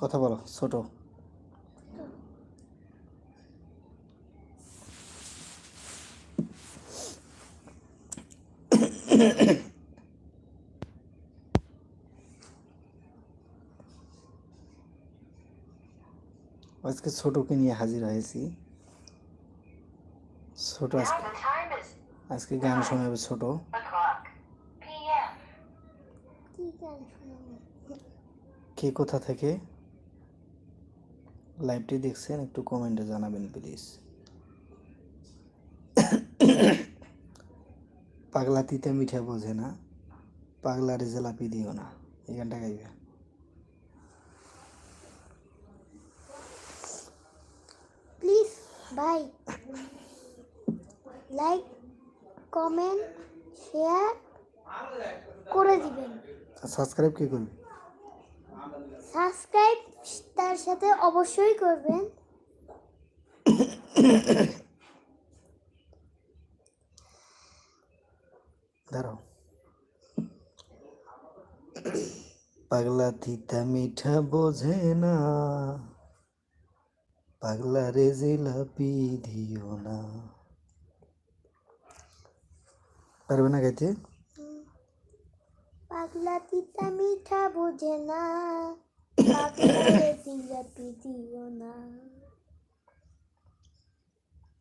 কথা বলো ছোট। আজকে ছোটকে নিয়ে হাজির হয়েছি। ছোট আজকে আজকে গান শোনাবে ছোট। কে কোথা থেকে? লাইভটি দেখছেন একটু কমেন্টে জানাবেন প্লিজ পাগলা তিতে মিঠা বোঝে না পাগলারে জেলাপি দিও না এই গানটা গাইবে। প্লিজ ভাই লাইক কমেন্ট শেয়ার করে দিবেন। সাবস্ক্রাইব কে করবে? সাবস্ক্রাইব তার সাথে অবশ্যই করবেন। দাঁড়াও। পাগলা তিতা মিঠা বোঝে না। পাগলা রে জিলাপি দিও না। পারবে না গাইতে? পাগলা তিতা মিঠা বোঝে না। জিলাপি দিও না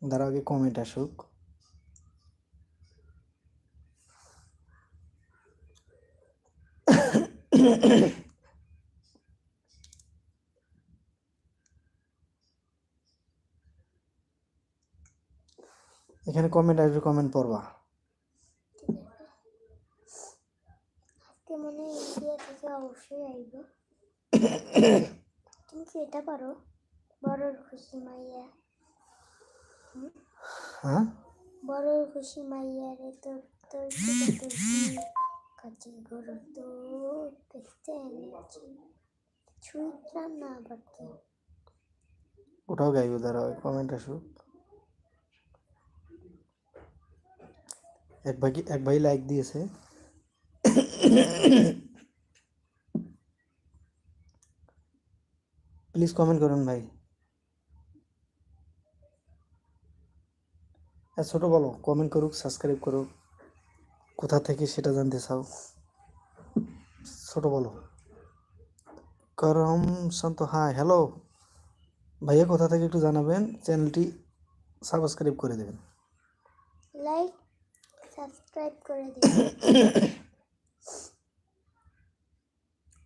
দাঁড়াও আগে কমেন্ট আসুক। এখানে কমেন্ট আসবে কমেন্ট পড়বা। আজকে মনে হয় অবশ্যই আইব। তুমি কি এটা পারো। বড়র খুশি মাইয়া। হ্যাঁ? বড়র খুশি মাইয়া রে তোর তোর কাজে গরু তো দেখতে ছুঁইতাম না আবার কি ওটাও গাইবে দাঁড়াও কমেন্ট আসুক। এক ভাই এক ভাই লাইক দিয়েছে। প্লিজ কমেন্ট করুন ভাই। হ্যাঁ ছোট বলো কমেন্ট করুক সাবস্ক্রাইব করুক। কোথা থেকে সেটা জানতে চাও? ছোট বলো। করম শান্ত হ্যাঁ হ্যালো ভাইয়া কোথা থেকে একটু জানাবেন? চ্যানেলটি সাবস্ক্রাইব করে দেবেন। লাইক সাবস্ক্রাইব করে দিন।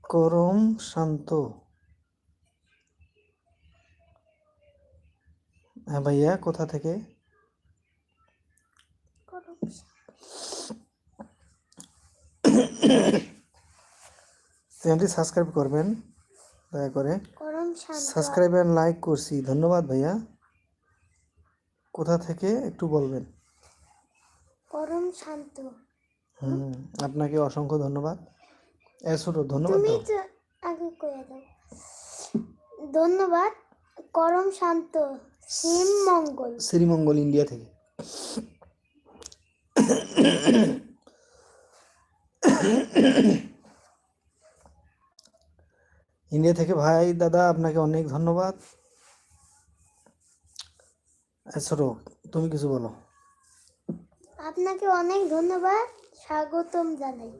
করম শান্ত হ্যাঁ ভাইয়া কোথা থেকে? চ্যানেলটি সাবস্ক্রাইব করবেন দয়া করে। সাবস্ক্রাইব অ্যান্ড লাইক করছি। ধন্যবাদ ভাইয়া। কোথা থেকে একটু বলবেন? করম শান্ত। হুম আপনাকে অসংখ্য ধন্যবাদ। এ ছোট ধন্যবাদ তুমি তো আগে দাও। ধন্যবাদ করম শান্ত। সিম মঙ্গল শ্রীমঙ্গল ইন্ডিয়া থেকে। ইন্ডিয়া থেকে ভাই দাদা আপনাকে অনেক ধন্যবাদ। আচ্ছা, ছোট তুমি কিছু বলো। আপনাকে অনেক ধন্যবাদ স্বাগতম জানাই।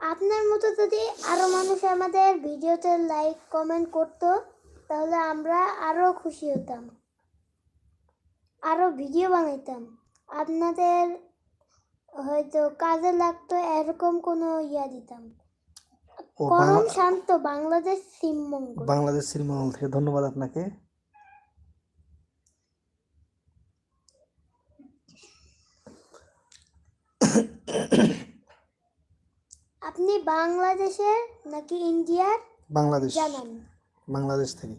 আপনার মতো যদি আরও মানুষ আমাদের ভিডিওতে লাইক কমেন্ট করতো তাহলে আমরা আরও খুশি হতাম। আরও ভিডিও বানাইতাম। আপনাদের হয়তো কাজে লাগতো এরকম কোনো ইয়া দিতাম। করম শান্ত বাংলাদেশ সিমমঙ্গল বাংলাদেশ শ্রীমঙ্গল থেকে ধন্যবাদ আপনাকে। আপনি বাংলাদেশের নাকি ইন্ডিয়ার? বাংলাদেশ। জানান। বাংলাদেশ থেকে।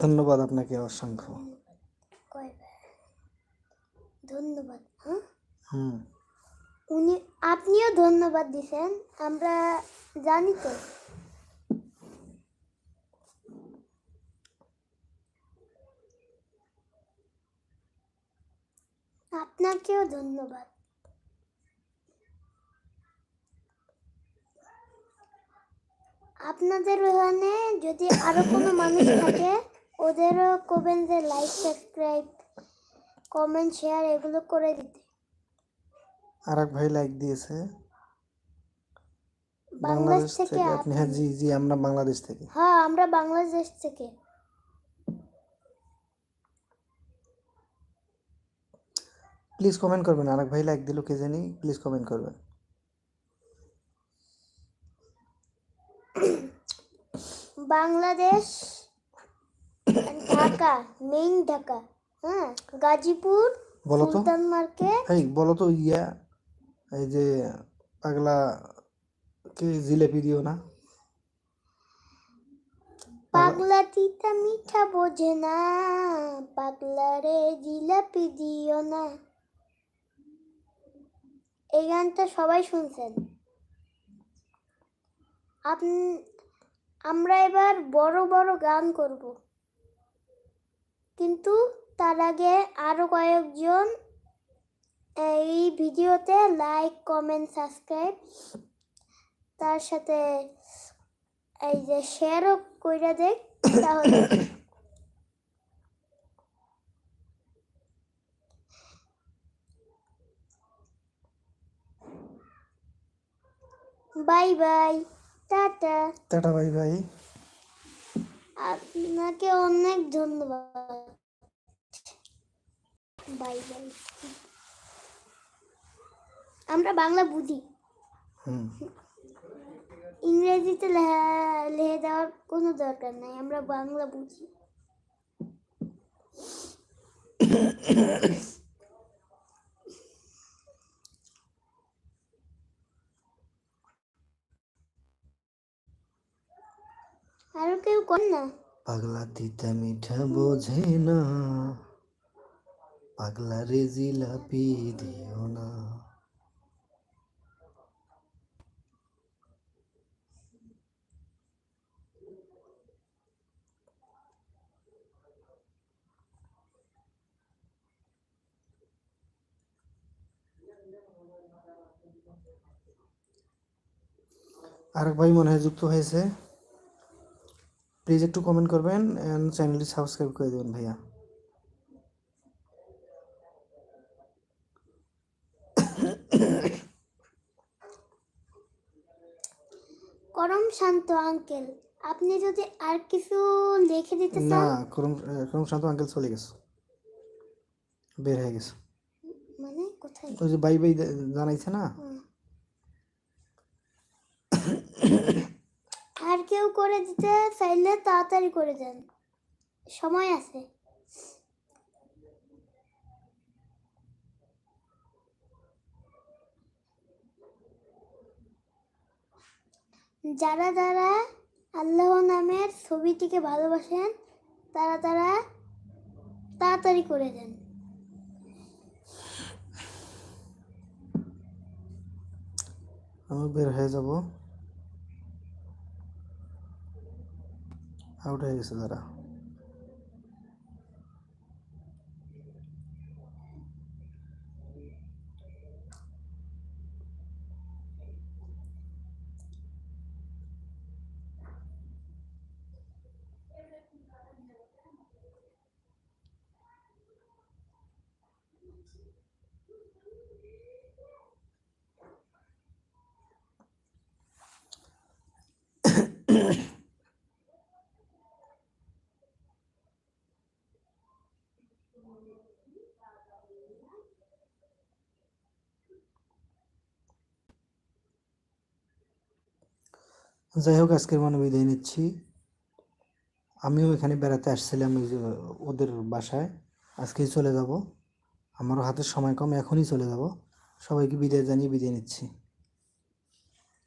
ধন্যবাদ আপনাকে অসংখ্য। ধন্যবাদ হ্যাঁ? হুম। উনি আপনিও ধন্যবাদ দিছেন আমরা জানি তো। আপনাকেও ধন্যবাদ। আপনাদের ওখানে যদি আরও কোনো মানুষ থাকে ওদেরও করবেন যে লাইক সাবস্ক্রাইব কমেন্ট শেয়ার এগুলো করে দিতে। আর এক ভাই লাইক দিয়েছে। বাংলাদেশ থেকে আপনি হ্যাঁ জি জি আমরা বাংলাদেশ থেকে। হ্যাঁ আমরা বাংলাদেশ থেকে। প্লিজ কমেন্ট করবেন আর এক ভাই লাইক দিল কে জানি প্লিজ কমেন্ট করবেন। বাংলাদেশ ঢাকা মেইন ঢাকা হ্যাঁ? গাজীপুর বলো তো। সুলতান মার্কেট। এই বলো তো ইয়া এই যে পাগলা কে জিলেপি দিও না? পাগলা তিতা মিঠা বোঝে না পাগলা রে জিলাপি দিও না। এই গানটা সবাই শুনছেন। আপনি আমরা এবার বড় বড় গান করব। কিন্তু তার আগে আরও কয়েকজন এই ভিডিওতে লাইক কমেন্ট সাবস্ক্রাইব তার সাথে এই যে শেয়ারও কইরা দেখ তাহলে বাই বাই টাটা। টাটা আপনাকে অনেক ধন্যবাদ। Bye bye. আমরা বাংলা বুঝি। ইংরেজিতে লেহে দেওয়ার কোনো দরকার নাই আমরা বাংলা বুঝি। আরও কেউ কর না। পাগলা তিতা মিঠা বোঝে না। পাগলা রে জিলাপি দিও না। আরেক ভাই মনে হয় যুক্ত হয়েছে। প্লিজ একটু কমেন্ট করবেন এন্ড চ্যানেলটি সাবস্ক্রাইব করে দেবেন ভাইয়া। করম শান্ত আঙ্কেল আপনি যদি আর কিছু লিখে দিতে না চান করম করম শান্ত আঙ্কেল চলে গেছে। বের হয়ে গেছে। মানে কোথায়? ওই যে বাই বাই জানাইছে না হুম। আর কেউ করে দিতে চাইলে তাড়াতাড়ি করে দেন। সময় আছে। যারা যারা আল্লাহ নামের ছবিটিকে ভালোবাসেন, তারা তারা তাড়াতাড়ি করে দেন। আমি বের হয়ে যাব। আউট হয়ে গেছে তারা যাই হোক, আজকের মানে বিদায় নিচ্ছি। আমিও এখানে বেড়াতে আসছিলাম এই যে ওদের বাসায়। আজকেই চলে যাব। আমারও হাতের সময় কম, এখনই চলে যাব। সবাইকে বিদায় জানিয়ে বিদায় নিচ্ছি।